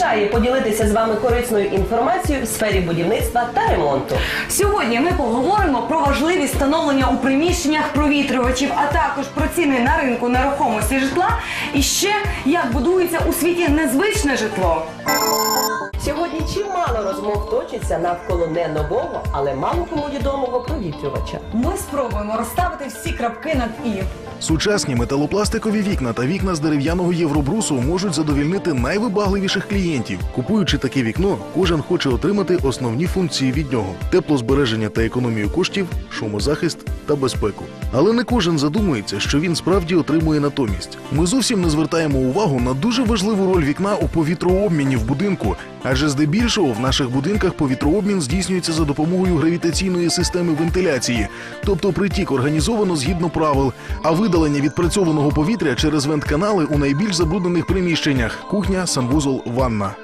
поспішає поділитися з вами корисною інформацією в сфері будівництва та ремонту. Сьогодні ми поговоримо про важливість встановлення у приміщеннях провітрювачів, а також про ціни на ринку нерухомості житла і ще як будується у світі незвичне житло. Сьогодні чимало розмов точиться навколо не нового, але мало кому відомого провітрювача. Ми спробуємо розставити всі крапки над і. Сучасні металопластикові вікна та вікна з дерев'яного євробрусу можуть задовільнити найвибагливіших клієнтів. Купуючи таке вікно, кожен хоче отримати основні функції від нього: теплозбереження та економію коштів, шумозахист та безпеку. Але не кожен задумується, що він справді отримує натомість. Ми зовсім не звертаємо увагу на дуже важливу роль вікна у повітрообміні в будинку, адже здебільшого в наших будинках повітрообмін здійснюється за допомогою гравітаційної системи вентиляції, тобто притік організовано згідно правил, а видалення відпрацьованого повітря через вентканали у найбільш забруднених приміщеннях кухня, санвузол, ванна.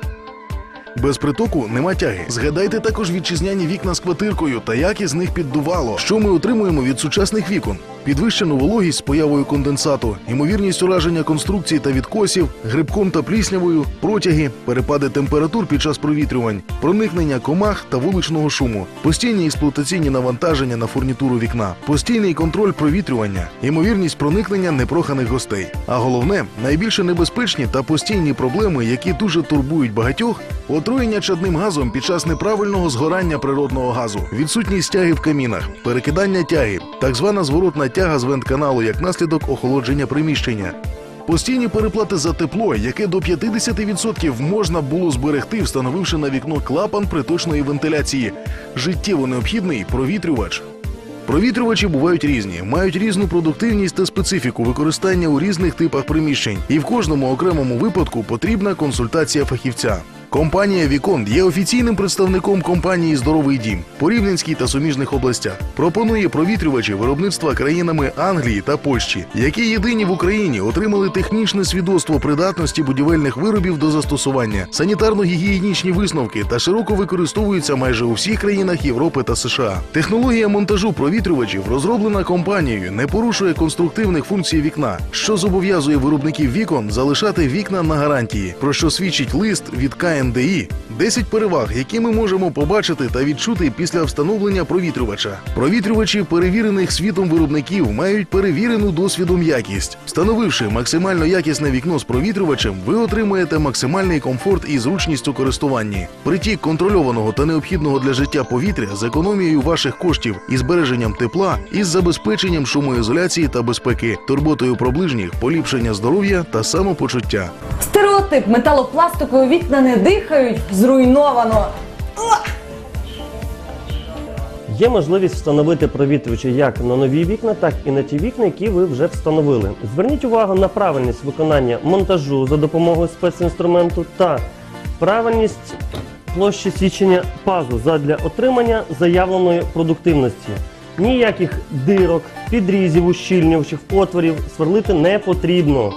Без притоку нема тяги. Згадайте також вітчизняні вікна з квартиркою та як із них піддувало. Що ми отримуємо від сучасних вікон? Підвищену вологість з появою конденсату, ймовірність ураження конструкцій та відкосів, грибком та пліснявою, протяги, перепади температур під час провітрювань, проникнення комах та вуличного шуму, постійні експлуатаційні навантаження на фурнітуру вікна, постійний контроль провітрювання, ймовірність проникнення непроханих гостей. А головне, найбільше небезпечні та постійні проблеми, які дуже турбують багатьох, отруєння чадним газом під час неправильного згорання природного газу, відсутність тяги в камінах, перекидання тяги, так звана зворотна тяга з вентканалу як наслідок охолодження приміщення. Постійні переплати за тепло, яке до 50% можна було зберегти, встановивши на вікно клапан приточної вентиляції. Життєво необхідний провітрювач. Провітрювачі бувають різні, мають різну продуктивність та специфіку використання у різних типах приміщень, і в кожному окремому випадку потрібна консультація фахівця. Компанія Віконд є офіційним представником компанії Здоровий дім по Рівненській та суміжних областях. Пропонує провітрювачі виробництва країнами Англії та Польщі, які єдині в Україні отримали технічне свідоцтво придатності будівельних виробів до застосування, санітарно-гігієнічні висновки та широко використовуються майже у всіх країнах Європи та США. Технологія монтажу провітрювачів розроблена компанією, не порушує конструктивних функцій вікна, що зобов'язує виробників вікон залишати вікна на гарантії, про що свідчить лист від КНДІ. 10 переваг, які ми можемо побачити та відчути після встановлення провітрювача. Провітрювачі перевірених світом виробників мають перевірену досвідом якість. Встановивши максимально якісне вікно з провітрювачем, ви отримаєте максимальний комфорт і зручність у користуванні. Притік контрольованого та необхідного для життя повітря з економією ваших коштів і збереженням тепла із забезпеченням шумоізоляції та безпеки, турботою про ближніх, поліпшення здоров'я та самопочуття. Стереотип металопластикові вікна не дихають, зруйновано. Є можливість встановити провітрювачі як на нові вікна, так і на ті вікна, які ви вже встановили. Зверніть увагу на правильність виконання монтажу за допомогою спецінструменту та правильність площі січення пазу задля отримання заявленої продуктивності. Ніяких дирок, підрізів, ущільнювачів, отворів сверлити не потрібно.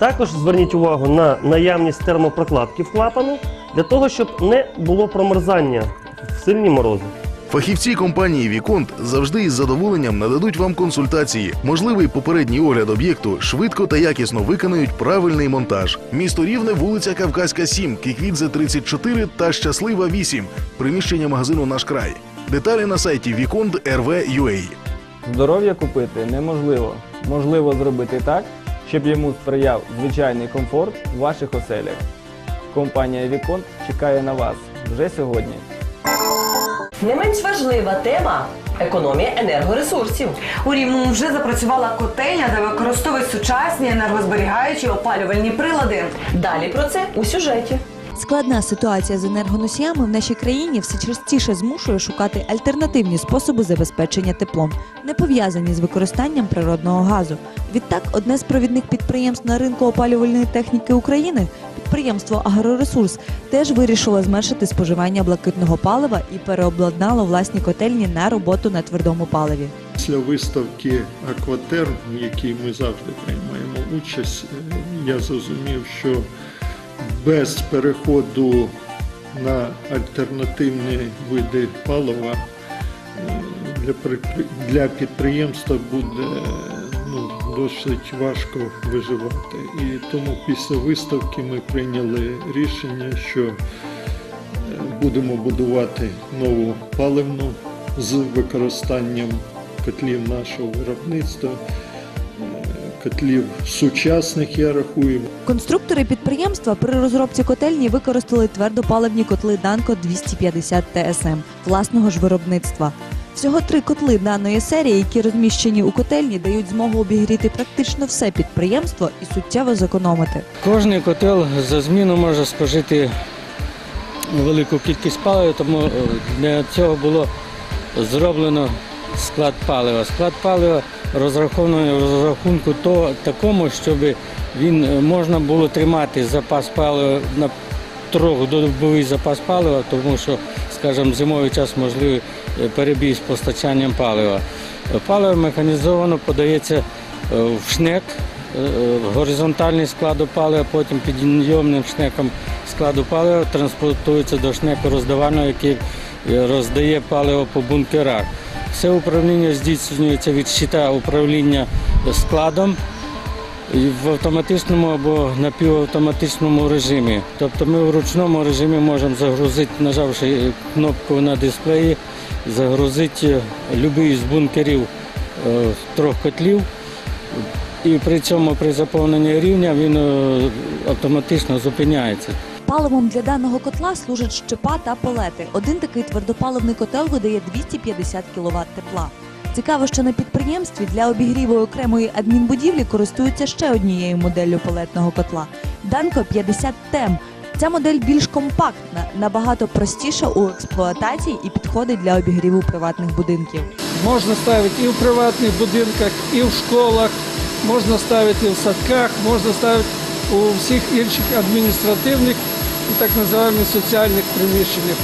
Також зверніть увагу на наявність термопрокладки в клапану для того, щоб не було промерзання в сильні морози. Фахівці компанії Віконт завжди із задоволенням нададуть вам консультації, можливий попередній огляд об'єкту, швидко та якісно виконають правильний монтаж. Місто Рівне, вулиця Кавказька, 7, Кіквідзе 34 та Щаслива 8. Приміщення магазину Наш край. Деталі на сайті Vіконд.rv.ua. Здоров'я купити неможливо. Можливо зробити так, щоб йому сприяв звичайний комфорт у ваших оселях. Компанія Вікон чекає на вас вже сьогодні. Не менш важлива тема економія енергоресурсів. У Рівному вже запрацювала котельня, де використовують сучасні енергозберігаючі опалювальні прилади. Далі про це у сюжеті. Складна ситуація з енергоносіями в нашій країні все частіше змушує шукати альтернативні способи забезпечення теплом, не пов'язані з використанням природного газу. Відтак, одне з провідних підприємств на ринку опалювальної техніки України, підприємство Агроресурс, теж вирішило зменшити споживання блакитного палива і переобладнало власні котельні на роботу на твердому паливі. Після виставки Акватерм, в якій ми завжди приймаємо участь, е, я зрозумів, що без переходу на альтернативні види палива е, для, підприємства буде ну, досить важко виживати. І тому після виставки ми прийняли рішення, що е, будемо будувати нову паливну з використанням котлів нашого виробництва, котлів сучасних, я рахую, Конструктори підприємства при розробці котельні використали твердопаливні котли Данко 250 ТСМ власного ж виробництва. Всього три котли даної серії, які розміщені у котельні, дають змогу обігріти практично все підприємство і суттєво зекономити. Кожний котел за зміну може спожити велику кількість палива, тому для цього було зроблено склад палива. Склад палива розрахований розрахунку то, такому, щоб він е, можна було тримати запас палива на трьохдобовий запас палива, тому що, скажімо, зимовий час можливий е, перебій з постачанням палива. Паливо механізовано подається е, в шнек, горизонтальний складу палива, потім підйомним шнеком складу палива транспортується до шнеку роздавального, який роздає паливо по бункерах. Все управління здійснюється від щита управління складом в автоматичному або напівавтоматичному режимі. Тобто ми в ручному режимі можемо загрузити, нажавши кнопку на дисплеї, загрузити будь-який з бункерів е, трьох котлів. І при цьому при заповненні рівня він е, автоматично зупиняється. Паливом для даного котла служать щепа та пелети. Один такий твердопаливний котел видає 250 кВт тепла. Цікаво, що на підприємстві для обігріву окремої адмінбудівлі користуються ще однією моделлю пелетного котла Данко 50 ТЕМ. Ця модель більш компактна, набагато простіша у експлуатації і підходить для обігріву приватних будинків. Можна ставити і в приватних будинках, і в школах, можна ставити і в садках, можна ставити у всіх інших адміністративних так називаємо соціальних приміщеннях.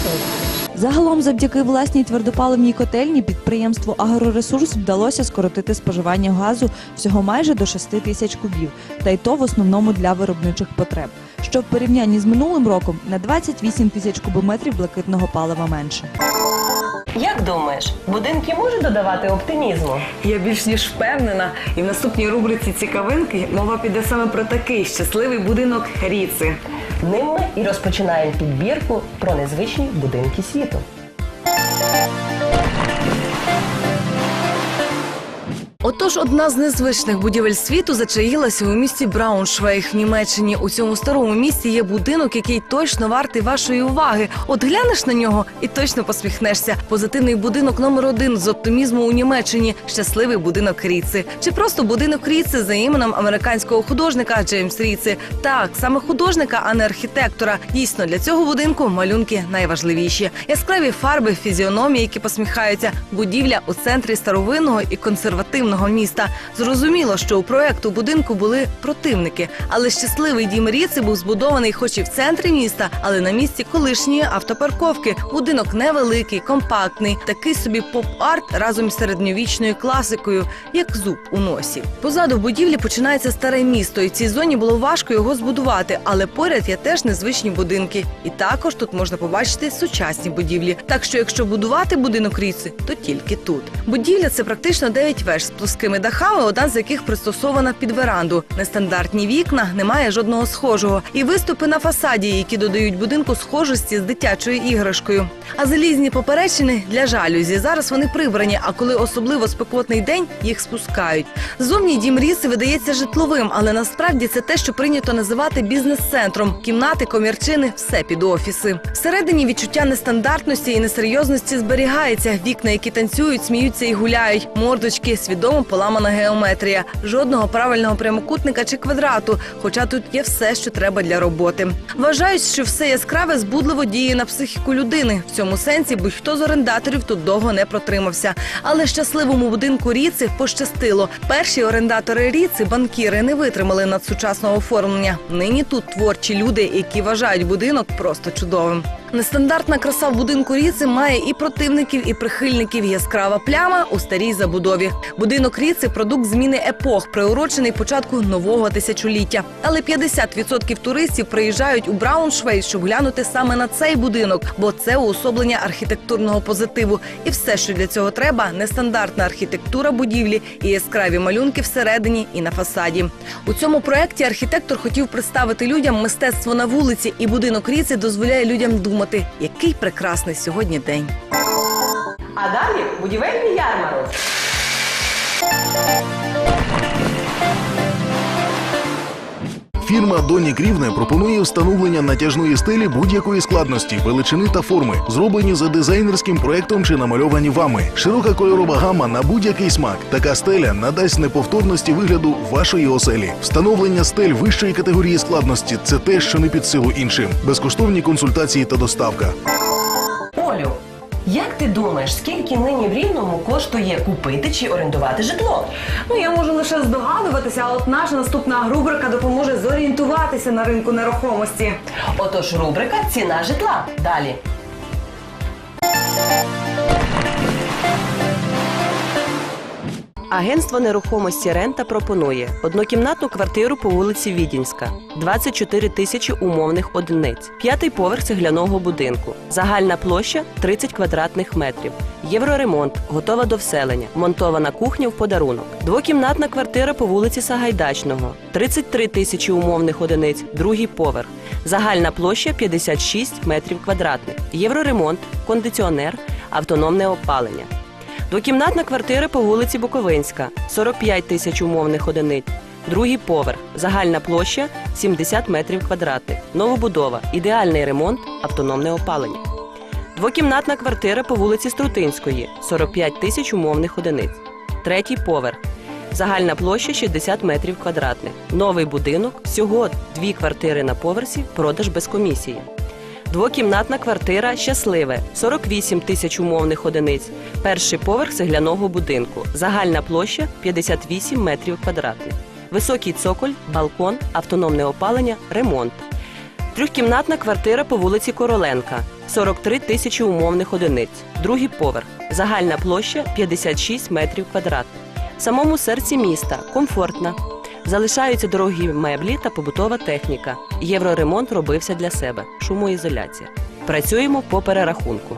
Загалом, завдяки власній твердопаливній котельні, підприємству Агроресурс вдалося скоротити споживання газу всього майже до 6 тисяч кубів, та й то в основному для виробничих потреб. Що в порівнянні з минулим роком на 28 тисяч кубометрів блакитного палива менше. Як думаєш, будинки можуть додавати оптимізму? Я більш ніж впевнена, і в наступній рубриці цікавинки мова піде саме про такий щасливий будинок Ріци. Ним ми і розпочинаємо підбірку про незвичні будинки світу. Отож, одна з незвичних будівель світу зачаїлася у місті Брауншвейг в Німеччині. У цьому старому місті є будинок, який точно вартий вашої уваги. От глянеш на нього і точно посміхнешся. Позитивний будинок номер один з оптимізму у Німеччині щасливий будинок Ріци. Чи просто будинок Ріци за іменем американського художника Джеймс Ріци? Так, саме художника, а не архітектора. Дійсно, для цього будинку малюнки найважливіші. Яскраві фарби, фізіономії, які посміхаються, будівля у центрі старовинного і консервативного міста. Зрозуміло, що у проекту будинку були противники, але щасливий дім Ріци був збудований, хоч і в центрі міста, але на місці колишньої автопарковки. Будинок невеликий, компактний, такий собі поп-арт разом із середньовічною класикою, як зуб у носі. Позаду будівлі починається старе місто, і в цій зоні було важко його збудувати. Але поряд є теж незвичні будинки. І також тут можна побачити сучасні будівлі. Так що, якщо будувати будинок Ріци, то тільки тут. Будівля це практично 9 веж з плоскими дахами, одна з яких пристосована під веранду. Нестандартні вікна, немає жодного схожого. І виступи на фасаді, які додають будинку схожості з дитячою іграшкою. А залізні поперечини для жалюзі. Зараз вони прибрані, а коли особливо спекотний день, їх спускають. Зовні дім Ріси видається житловим, але насправді це те, що прийнято називати бізнес-центром. Кімнати, комірчини, все під офіси. Всередині відчуття нестандартності і несерйозності зберігається. Вікна, які танцюють, сміються і гуляють. Мордочки, свідомо поламана геометрія. Жодного правильного прямокутника чи квадрату. Хоча тут є все, що треба для роботи. Вважають, що все яскраве збудливо діє на психіку людини. В цьому сенсі будь-хто з орендаторів тут довго не протримався. Але щасливому будинку Ріци пощастило. Перші орендатори Ріци, банкіри, не витримали надсучасного оформлення. Нині тут творчі люди, які вважають будинок просто чудовим. Нестандартна краса в будинку Ріци має і противників, і прихильників. Яскрава пляма у старій забудові. Будинок Ріци продукт зміни епох, приурочений початку нового тисячоліття. Але 50% туристів приїжджають у Брауншвейг, щоб глянути саме на цей будинок, бо це уособлення архітектурного позитиву. І все, що для цього треба, нестандартна архітектура будівлі і яскраві малюнки всередині і на фасаді. У цьому проєкті архітектор хотів представити людям мистецтво на вулиці, і будинок Ріци дозволяє людям думати, який прекрасний сьогодні день. А далі будівельний ярмарок. Фірма Доні Крівне пропонує встановлення натяжної стелі будь-якої складності, величини та форми, зроблені за дизайнерським проектом чи намальовані вами. Широка кольорова гама на будь-який смак. Така стеля надасть неповторності вигляду вашої оселі. Встановлення стель вищої категорії складності це те, що не під силу іншим. Безкоштовні консультації та доставка. Як ти думаєш, скільки нині в Рівному коштує купити чи орендувати житло? Ну я можу лише здогадуватися, а от наша наступна рубрика допоможе зорієнтуватися на ринку нерухомості. Отож, рубрика Ціна житла. Далі. Агентство нерухомості Рента пропонує однокімнатну квартиру по вулиці Відінська, 24 тисячі умовних одиниць, п'ятий поверх цегляного будинку, загальна площа 30 квадратних метрів, євроремонт, готова до вселення, монтована кухня в подарунок, двокімнатна квартира по вулиці Сагайдачного, 33 тисячі умовних одиниць, другий поверх, загальна площа 56 метрів квадратних, євроремонт, кондиціонер, автономне опалення. Двокімнатна квартира по вулиці Буковинська, 45 тисяч умовних одиниць. Другий поверх, загальна площа 70 метрів квадратних. Новобудова, ідеальний ремонт, автономне опалення. Двокімнатна квартира по вулиці Струтинської, 45 тисяч умовних одиниць. Третій поверх. Загальна площа 60 метрів квадратних. Новий будинок, всього дві квартири на поверсі, продаж без комісії. Двокімнатна квартира щасливе 48 тисяч умовних одиниць. Перший поверх цегляного будинку. Загальна площа 58 метрів квадратних. Високий цоколь, балкон, автономне опалення, ремонт. Трьохкімнатна квартира по вулиці Короленка 43 тисячі умовних одиниць. Другий поверх. Загальна площа 56 метрів квадратних. В самому серці міста комфортна. Залишаються дорогі меблі та побутова техніка. Євроремонт робився для себе. Шумоізоляція. Працюємо по перерахунку.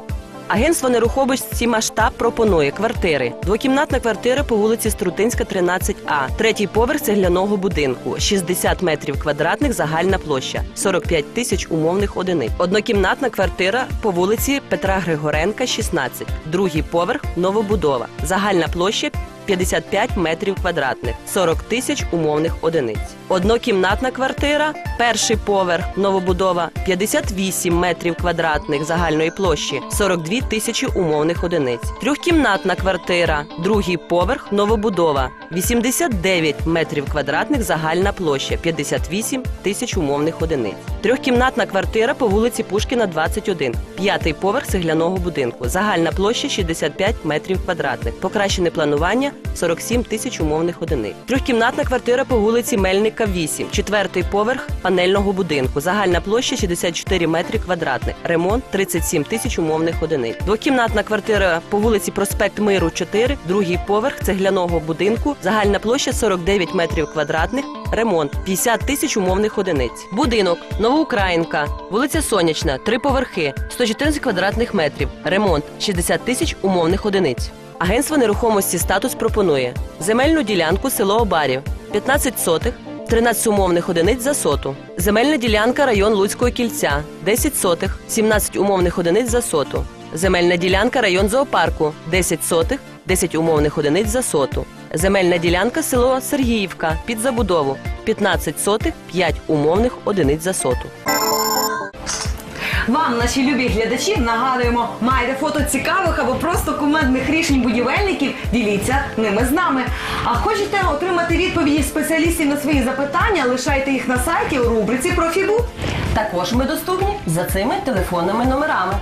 Агентство нерухомості масштаб пропонує квартири. Двокімнатна квартира по вулиці Струтинська, 13А. Третій поверх цегляного будинку. 60 метрів квадратних загальна площа. 45 тисяч умовних одиниць. Однокімнатна квартира по вулиці Петра Григоренка, 16. Другий поверх новобудова. Загальна площа 55 метрів квадратних, 40 тисяч умовних одиниць. Однокімнатна квартира, перший поверх, новобудова, 58 метрів квадратних загальної площі, 42 тисячі умовних одиниць. Трьохкімнатна квартира, другий поверх, новобудова, 89 метрів квадратних загальна площа, 58 тисяч умовних одиниць. Трьохкімнатна квартира по вулиці Пушкіна, 21. П'ятий поверх цегляного будинку. Загальна площа 65 метрів квадратних. Покращене планування 47 тисяч умовних одиниць. Трьохкімнатна квартира по вулиці Мельника, 8. Четвертий поверх панельного будинку. Загальна площа 64 метри квадратних. Ремонт 37 тисяч умовних одиниць. Двокімнатна квартира по вулиці Проспект Миру, 4. Другий поверх цегляного будинку. Загальна площа 49 метрів квадратних. Ремонт 50 тисяч умовних одиниць. Будинок Новоукраїнка, вулиця Сонячна, три поверхи, 114 квадратних метрів. Ремонт 60 тисяч умовних одиниць. Агентство нерухомості статус пропонує земельну ділянку село Обарів 15 сотих, 13 умовних одиниць за соту. Земельна ділянка район Луцького кільця 10 сотих, 17 умовних одиниць за соту. Земельна ділянка район зоопарку 10 сотих, 10 умовних одиниць за соту. Земельна ділянка село Сергіївка під забудову 15 сотих, 5 умовних одиниць за соту. Вам, наші любі глядачі, нагадуємо, маєте фото цікавих або просто кумедних рішень будівельників, діліться ними з нами. А хочете отримати відповіді спеціалістів на свої запитання, лишайте їх на сайті у рубриці Профібу. Також ми доступні за цими телефонними номерами.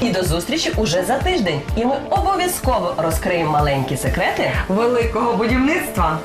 І до зустрічі уже за тиждень. І ми обов'язково розкриємо маленькі секрети Великого будівництва.